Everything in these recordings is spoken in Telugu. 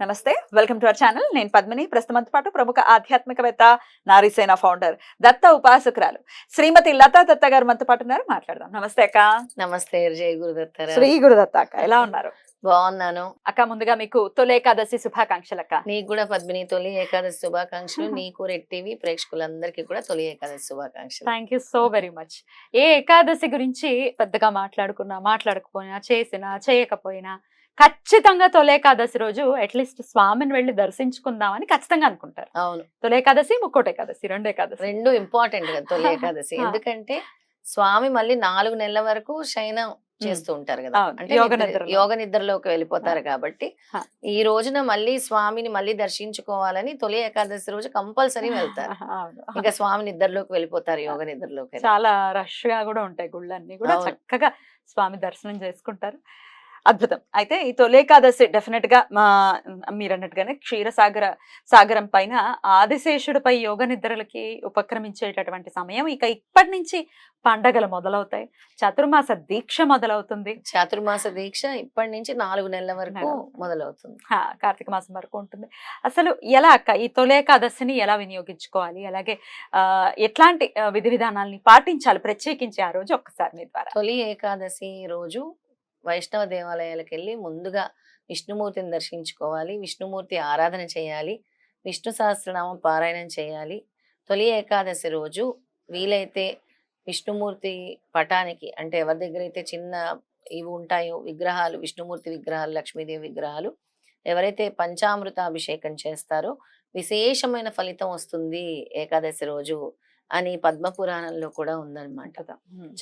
నమస్తే. Welcome to our channel. నేను పద్మిని. ప్రస్తుతంతో పాటు ప్రముఖ ఆధ్యాత్మికవేత్త నారీసేన ఫౌండర్ దత్త ఉపాసకురాలు శ్రీమతి లతా దత్త గారు మనతో పాటు ఉన్నారు. మాట్లాడదాం. నమస్తే అక్క. నమస్తే జయ గురుదత్తారా. శ్రీ గురుదత్త అక్క. ఎలా ఉన్నారు? బాగున్నాను. అక్క ముందుగా మీకు తొలి ఏకాదశి శుభాకాంక్షలు అక్క. నీకు కూడా పద్మిని తొలి ఏకాదశి శుభాకాంక్షలు. నీకు రెడ్ టీవీ ప్రేక్షకులందరికీ కూడా తొలి ఏకాదశి శుభాకాంక్షలు. Thank you so very much ఏ ఏకాదశి గురించి పెద్దగా మాట్లాడుకున్నా మాట్లాడకపోయినా చేసినా చేయకపోయినా ఖచ్చితంగా తొలి ఏకాదశి రోజు అట్లీస్ట్ స్వామిని వెళ్ళి దర్శించుకుందామని ఖచ్చితంగా అనుకుంటారు. అవును. తొలి ఏకాదశి ముక్కోటి ఏకాదశి రెండు ఏకాదశి. రెండు ఇంపార్టెంట్ కదా తొలి ఏకాదశి. ఆ. ఎందుకంటే స్వామి మళ్ళీ నాలుగు నెలల వరకు శయనం చేస్తూ ఉంటారు కదా. అంటే యోగ నిద్ర- నిద్రలో. యోగ నిద్రలోకి వెళ్ళిపోతారు కాబట్టి. ఈ రోజున మళ్ళీ స్వామిని మళ్ళీ దర్శించుకోవాలని తొలి ఏకాదశి రోజు కంపల్సరీ వెళ్తారు. ఇంకా స్వామి నిద్రలోకి వెళ్ళిపోతారు యోగ నిద్రలోకి. చాలా రష్గా కూడా ఉంటాయి గుళ్ళన్నీ కూడా. చక్కగా స్వామి దర్శనం చేసుకుంటారు. అద్భుతం. అయితే ఈ తొలేకాదశి డెఫినెట్గా మా మీరు అన్నట్టుగానే క్షీరసాగర సాగరం పైన ఆదిశేషుడిపై యోగ నిద్రలకి ఉపక్రమించేటటువంటి సమయం ఇక ఇప్పటి నుంచి పండగలు మొదలవుతాయి. చతుర్మాస దీక్ష మొదలవుతుంది. చాతుర్మాస దీక్ష ఇప్పటి నుంచి నాలుగు నెలల వరకు. మొదలవుతుంది. హా, కార్తీక మాసం వరకు ఉంటుంది. అసలు ఎలా అక్క ఈ తొలేకాదశిని ఎలా వినియోగించుకోవాలి? అలాగే ఎట్లాంటి విధి విధానాల్ని పాటించాలి? ప్రత్యేకించి ఆ రోజు ఒక్కసారి మీ ద్వారా. తొలి ఏకాదశి రోజు వైష్ణవ దేవాలయాలకు వెళ్ళి ముందుగా విష్ణుమూర్తిని దర్శించుకోవాలి విష్ణుమూర్తి ఆరాధన చేయాలి విష్ణు సహస్రనామం పారాయణం చేయాలి. తొలి ఏకాదశి రోజు వీలైతే విష్ణుమూర్తి పటానికి అంటే ఎవరి దగ్గర అయితే చిన్న ఇవి ఉంటాయో విగ్రహాలు విష్ణుమూర్తి విగ్రహాలు లక్ష్మీదేవి విగ్రహాలు ఎవరైతే పంచామృత అభిషేకం చేస్తారో విశేషమైన ఫలితం వస్తుంది ఏకాదశి రోజు. అని పద్మ పురాణంలో కూడా ఉందన్నమాట.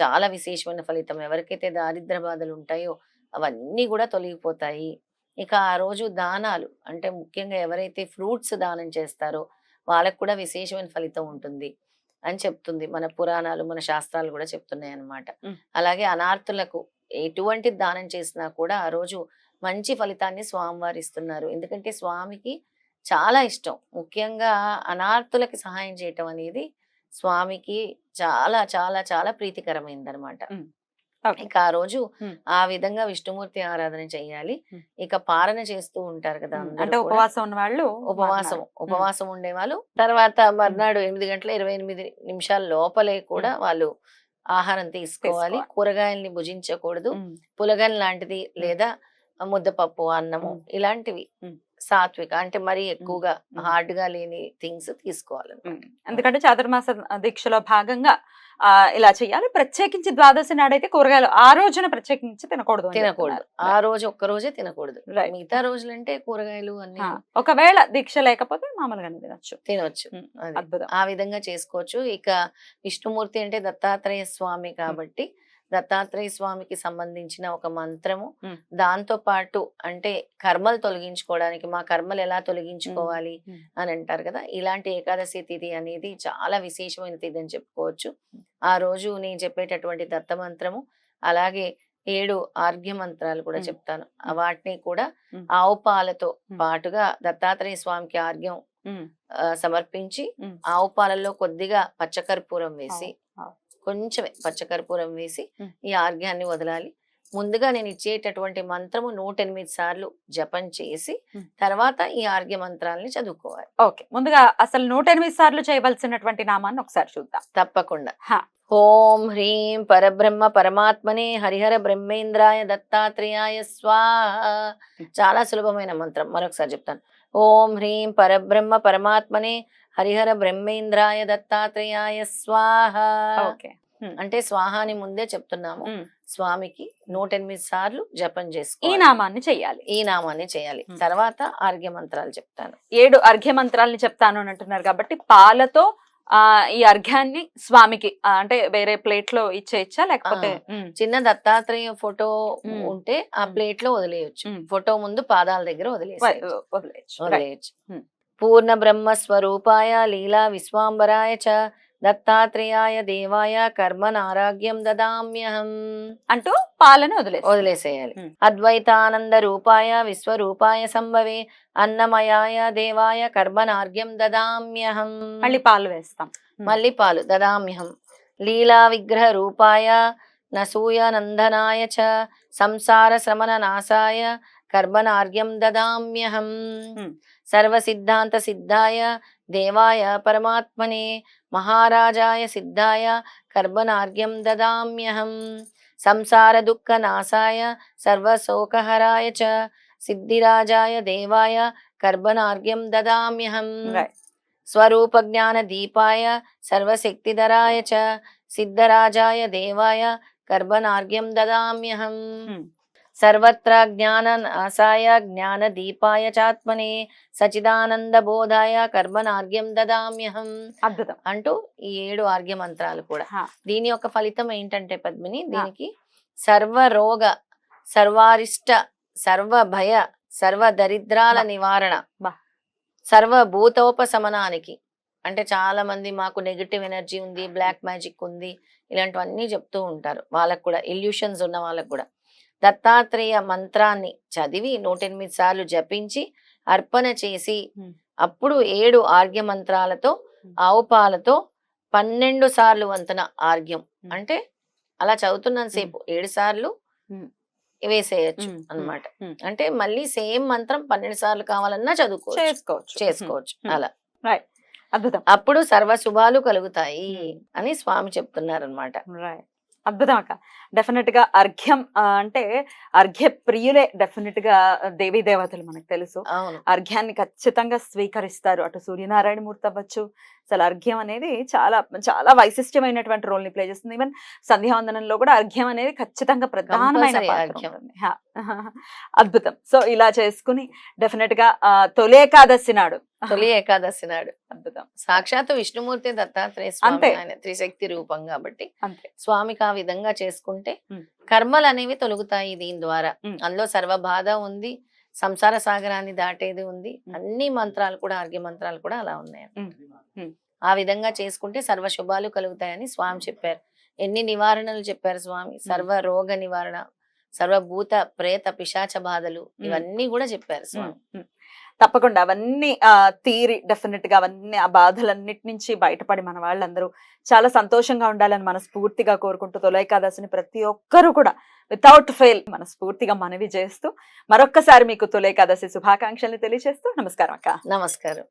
చాలా విశేషమైన ఫలితం. ఎవరికైతే దారిద్ర బాధలు ఉంటాయో అవన్నీ కూడా తొలగిపోతాయి. ఇక ఆ రోజు దానాలు అంటే ముఖ్యంగా ఎవరైతే ఫ్రూట్స్ దానం చేస్తారో వాళ్ళకు కూడా విశేషమైన ఫలితం ఉంటుంది అని చెప్తుంది. మన పురాణాలు మన శాస్త్రాలు కూడా చెప్తున్నాయి అన్నమాట మ్. అలాగే అనార్థులకు ఎటువంటి దానం చేసినా కూడా ఆ రోజు మంచి ఫలితాన్ని స్వామివారు ఇస్తున్నారు. ఎందుకంటే స్వామికి చాలా ఇష్టం. ముఖ్యంగా అనార్థులకి సహాయం చేయటం అనేది స్వామికి చాలా చాలా చాలా ప్రీతికరమైంది అనమాట. ఇక ఆ రోజు. ఆ విధంగా విష్ణుమూర్తి ఆరాధన చేయాలి. ఇక పాలన చేస్తూ ఉంటారు కదా అంటే. ఉపవాసం ఉన్న వాళ్ళు ఉపవాసం. ఉపవాసం ఉండేవాళ్ళు తర్వాత మర్నాడు ఎనిమిది గంటల ఇరవై ఎనిమిది నిమిషాల లోపలే కూడా వాళ్ళు ఆహారం తీసుకోవాలి. కూరగాయల్ని భుజించకూడదు పులగన్ లాంటిది లేదా ముద్దపప్పు అన్నము. ఇలాంటివి. సాత్విక. అంటే మరీ ఎక్కువగా. హార్డ్గా లేని థింగ్స్ తీసుకోవాలి. ఎందుకంటే చాతుర్మాస దీక్షలో భాగంగా ఆ ఇలా చేయాలి. ప్రత్యేకించి ద్వాదశి నాడైతే కూరగాయలు ఆ రోజున ప్రత్యేకించి తినకూడదు తినకూడదు. ఆ రోజు ఒక్క రోజే తినకూడదు. మిగతా రోజులంటే కూరగాయలు అన్ని ఒకవేళ దీక్ష లేకపోతే మామూలుగానే తినొచ్చు. తినొచ్చు. అద్భుతం. ఆ విధంగా చేసుకోవచ్చు. ఇక విష్ణుమూర్తి అంటే దత్తాత్రేయ స్వామి కాబట్టి దత్తాత్రేయ స్వామికి సంబంధించిన ఒక మంత్రము. దాంతో పాటు అంటే కర్మలు తొలగించుకోవడానికి మా కర్మలు ఎలా తొలగించుకోవాలి. అని అంటారు కదా ఇలాంటి ఏకాదశి తిథి అనేది చాలా విశేషమైన తిథి అని చెప్పుకోవచ్చు ఆ రోజు నేను చెప్పేటటువంటి దత్త మంత్రము అలాగే ఏడు ఆర్ఘ్య మంత్రాలు కూడా. చెప్తాను వాటిని కూడా. ఆవు పాలతో. పాటుగా దత్తాత్రేయ స్వామికి ఆర్ఘ్యం సమర్పించి. ఆవు పాలల్లో కొద్దిగా పచ్చకర్పూరం వేసి. కొంచెమే పచ్చకర్పూరం వేసి. ఈ ఆర్ఘ్యాన్ని వదలాలి. ముందుగా నేను ఇచ్చేటటువంటి మంత్రము నూట ఎనిమిది సార్లు జపం చేసి. తర్వాత ఈ ఆర్ఘ్య మంత్రాలని చదువుకోవాలి. ఓకే. ముందుగా అసలు నూట ఎనిమిది సార్లు చేయవలసినటువంటి నామాన్ని ఒకసారి చూద్దాం. తప్పకుండా. ఓం హ్రీం పరబ్రహ్మ పరమాత్మనే హరిహర బ్రహ్మేంద్రాయ దత్తాత్రేయాయ స్వాహ. చాలా సులభమైన మంత్రం. మరొకసారి చెప్తాను. ఓం హ్రీం పరబ్రహ్మ పరమాత్మనే హరిహర బ్రహ్మేంద్రాయ దత్తాత్రేయాయ స్వాహ. ఓకే. అంటే స్వాహాని ముందే చెప్తున్నాము. స్వామికి నూట ఎనిమిది సార్లు జపం ఈ చేసుకోవాలి. నామాన్ని చెయ్యాలి. ఈ నామాన్ని చేయాలి. తర్వాత ఆర్ఘ్య మంత్రాలు చెప్తాను. ఏడు అర్ఘ్య మంత్రాలని చెప్తాను అని అంటున్నారు కాబట్టి పాలతో ఆ ఈ అర్ఘ్యాన్ని స్వామికి అంటే వేరే ప్లేట్లో ఇచ్చేయచ్చా లేకపోతే చిన్న దత్తాత్రేయ ఫోటో. ఉంటే ఆ. ప్లేట్లో వదిలేయచ్చు. ఫోటో ముందు పాదాల దగ్గర వదిలేయచ్చు. వదిలేయచ్చు. పూర్ణ బ్రహ్మ స్వరూపాయ లీలా విశ్వాంబరాయ చ దత్తాత్రేయాయ దేవాయ కర్మనారాగ్యం దదామ్యహం అంటూ పాలను వదిలేసి. వదిలేసేయాలి. అద్వైతానంద రూపాయ విశ్వరూపాయ సంభవే అన్నమయాయ దేవాయ కర్మనార్ఘ్యం దదామ్యహం. మళ్ళీ పాలు వేస్తాం. మళ్ళీ పాలు దదామ్యహం. లీలా విగ్రహ రూపాయ నసూయ నందనాయ చ సంసార శ్రమణ నాశాయ కర్మనార్ఘ్యం దదామ్యహం ఉమ్. సర్వ సిద్ధాంత సిద్ధాయ దేవాయ పరమాత్మనే మహారాజాయ సిద్ధాయ కర్మనార్ఘ్యం దదామ్యహం సంసార దుఃఖ నాశాయ సర్వశోకహరాయ చ సిద్ధిరాజాయ దేవాయ కర్మనార్ఘ్యం దదామ్యహం. స్వరూప జ్ఞాన దీపాయ సర్వశక్తిధరాయ చ సిద్ధరాజాయ దేవాయ కర్మనార్ఘ్యం దదామ్యహం. సర్వత్ర జ్ఞాన నాశాయ జ్ఞాన దీపాయ చాత్మనే సచిదానంద బోధాయ కర్మనార్ఘ్యం దదామ్యహం అద్భుతం అంటూ ఈ ఏడు ఆర్గ్య మంత్రాలు కూడా. దీని యొక్క ఫలితం ఏంటంటే పద్మిని దీనికి సర్వ రోగ సర్వారిష్ట సర్వ భయ సర్వ దరిద్రాల. నివారణ. సర్వ భూతోపశమనానికి అంటే చాలా మంది మాకు నెగిటివ్ ఎనర్జీ ఉంది బ్లాక్ మ్యాజిక్ ఉంది ఇలాంటివన్నీ చెప్తూ ఉంటారు వాళ్ళకు కూడా ఇల్యూషన్స్ ఉన్న వాళ్ళకు కూడా దత్తాత్రేయ మంత్రాన్ని చదివి నూట ఎనిమిది సార్లు జపించి అర్పణ చేసి. అప్పుడు ఏడు ఆర్గ్య మంత్రాలతో. ఆవు పాలతో పన్నెండు సార్లు వంతన ఆర్గ్యం. అంటే అలా చదువుతున్నంత సేపు ఏడు సార్లు. వేసేయచ్చు. అన్నమాట Hmm. అంటే మళ్ళీ సేమ్ మంత్రం పన్నెండు సార్లు కావాలన్నా చదువుకోవచ్చు చేసుకోవచ్చు చేసుకోవచ్చు. అలా అద్భుతం అప్పుడు సర్వ శుభాలు కలుగుతాయి. అని స్వామి చెప్తున్నారు అనమాట రైట్ అద్భుతం అక్క డెఫినెట్గా అర్ఘ్యం అంటే అర్ఘ్య ప్రియులే డెఫినెట్గా దేవీ దేవతలు మనకు తెలుసు. అర్ఘ్యాన్ని ఖచ్చితంగా స్వీకరిస్తారు. అటు సూర్యనారాయణ మూర్తి అవ్వచ్చు అసలు అర్ఘ్యం అనేది చాలా చాలా వైశిష్టమైనటువంటి రోల్ని ప్లే చేస్తుంది ఈవెన్ సంధ్యావందనంలో కూడా అర్ఘ్యం అనేది ఖచ్చితంగా ప్రధానమైన. అద్భుతం సో ఇలా చేసుకుని డెఫినెట్గా ఆ, తొలి ఏకాదశి నాడు తొలి ఏకాదశి నాడు అద్భుతం సాక్షాత్తు విష్ణుమూర్తి దత్తాత్రేయ స్వామి. ఆయన త్రిశక్తి రూపం కాబట్టి అంతే స్వామికి ఆ విధంగా చేసుకుంటే. కర్మలు అనేవి తొలుగుతాయి దీని ద్వారా. అందులో సర్వ బాధ ఉంది సంసార సాగరాన్ని దాటేది ఉంది. అన్ని మంత్రాలు కూడా ఆర్గ్య మంత్రాలు కూడా అలా ఉన్నాయి. ఆ విధంగా చేసుకుంటే సర్వ శుభాలు కలుగుతాయని స్వామి చెప్పారు. ఎన్ని నివారణలు చెప్పారు స్వామి? సర్వ రోగ నివారణ సర్వభూత ప్రేత పిశాచ బాధలు ఇవన్నీ కూడా చెప్పారు స్వామి. తప్పకుండా అవన్నీ తీరి డెఫినెట్గా అవన్నీ ఆ బాధలన్నిటి నుంచి బయటపడి మన వాళ్ళందరూ చాలా సంతోషంగా ఉండాలని మనస్ఫూర్తిగా కోరుకుంటూ తొలైకాదశిని ప్రతి ఒక్కరూ కూడా వితౌట్ ఫెయిల్ మనస్ఫూర్తిగా మనవి చేస్తూ మరొక్కసారి మీకు తొలైకాదశి శుభాకాంక్షల్ని తెలియజేస్తూ నమస్కారం అక్క. నమస్కారం.